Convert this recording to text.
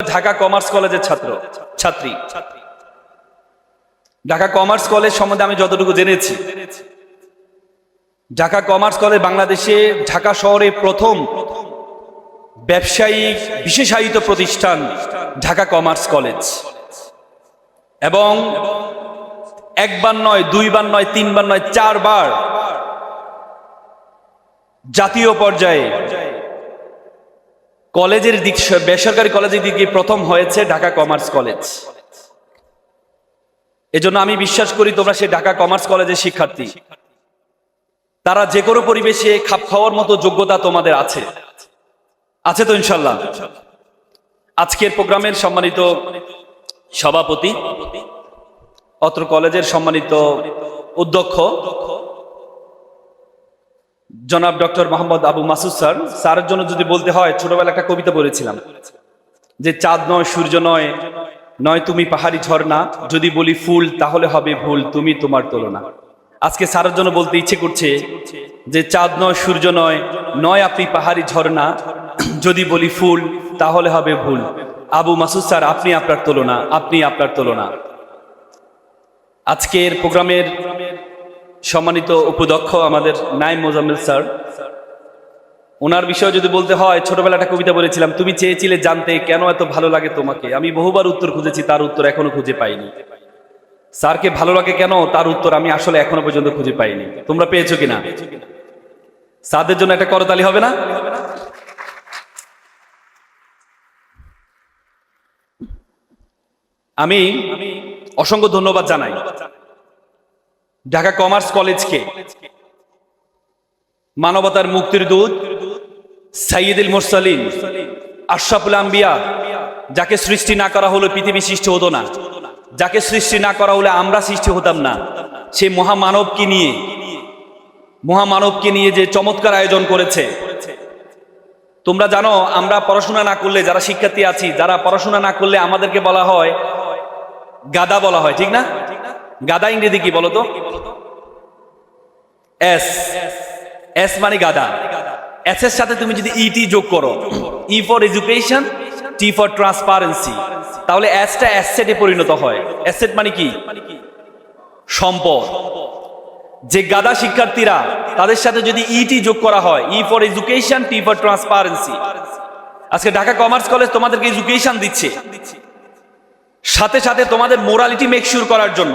Dhaka commerce কলেজের ছাত্র, ছাত্রী। ঢাকা কমার্স কলেজ সম্বন্ধে আমি যতটুকু জেনেছি, ঢাকা কমার্স কলেজ বাংলাদেশে ঢাকা শহরে প্রথম ব্যবসায়িক বিশেষায়িত প্রতিষ্ঠান ঢাকা কমার্স কলেজ। এবং একবার নয়, দুইবার নয়, তিনবার নয়, চারবার জাতীয় পর্যায়ে কলেজের দিক বেসরকারি কলেজের দিকে প্রথম হয়েছে ঢাকা কমার্স কলেজ। এজন্য আমি বিশ্বাস করি তোমরা সেই ঢাকা কমার্স কলেজের শিক্ষার্থী। তারা যে কোনো পরিবেশে খাপ খাওয়ার মতো যোগ্যতা তোমাদের আছে। আছে তো ইনশাল্লাহ। আজকের প্রোগ্রামের সম্মানিত সভাপতি, অত্র কলেজের সম্মানিত অধ্যক্ষ জনাব ডক্টর মোহাম্মদ আবু মাসুদ স্যার, স্যারের জন্য যদি বলতে হয় ছোটবেলা একটা কবিতা পড়েছিলাম যে, চাঁদ নয়, সূর্য নয় নয় তুমি পাহাড়ি ঝর্ণা, যদি বলি ফুল তাহলে হবে ভুল, তুমি তোমার তুলনা। আজকে স্যারের জন্য বলতে ইচ্ছে করছে যে, চাঁদ নয়, সূর্য নয় নয় আপনি পাহাড়ি ঝর্ণা, যদি বলি ফুল তাহলে হবে ভুল। আবু মাসুদ স্যার, আপনি আপনার তুলনা, আপনি আপনার তুলনা। আজকের প্রোগ্রামের সম্মানিত উপদক্ষ আমাদের নাইম মোজাম্মেল স্যার। ওনার বিষয়ে যদি বলতে হয়, ছোটবেলা একটা কবিতা বলেছিলাম, তুমি চেয়েছিলে জানতে কেন এত ভালো লাগে তোমাকে? আমি বহুবার উত্তর খুঁজেছি, তার উত্তর এখনও খুঁজে পাইনি। স্যারকে ভালো লাগে কেন? তার উত্তর আমি আসলে এখনও পর্যন্ত খুঁজে পাইনি। তোমরা পেয়েছ কিনা? স্যারদের জন্য একটা করতালি হবে না? আমি অসংখ্য ধন্যবাদ জানাই। ঢাকা কমার্স কলেজকে মানবতার মুক্তির দূত সাইয়দুল মুরসালিন, আশরাফুল আম্বিয়া, যাকে সৃষ্টি না করা হলে পৃথিবী সৃষ্টি হতো না, যাকে সৃষ্টি না করা হলে আমরা সৃষ্টি হতাম না সেই মহামানবকে নিয়ে মহামানবকে নিয়ে যে চমৎকার আয়োজন করেছে। তোমরা জানো, আমরা পড়াশোনা না করলে, যারা শিক্ষার্থী আছি, যারা পড়াশোনা না করলে আমাদেরকে বলা হয় গাদা বলা হয়, ঠিক না? গাদা ইংরেজি কি বলতো এস এস মানে গাদা। এস এর সাথে তুমি যদি ইটি যোগ করো E for education T for transparency তাহলে এসটা অ্যাসেটে পরিণত হয়। অ্যাসেট মানে কি? সম্পদ। যে গাদা শিক্ষার্থীরা তাদের সাথে যদি ইটি যোগ করা হয় E for education T for transparency আজকে ঢাকা কমার্স কলেজ তোমাদেরকে এডুকেশন দিচ্ছে। সাথে সাথে তোমাদের মোরালিটি মেক শিওর করার জন্য।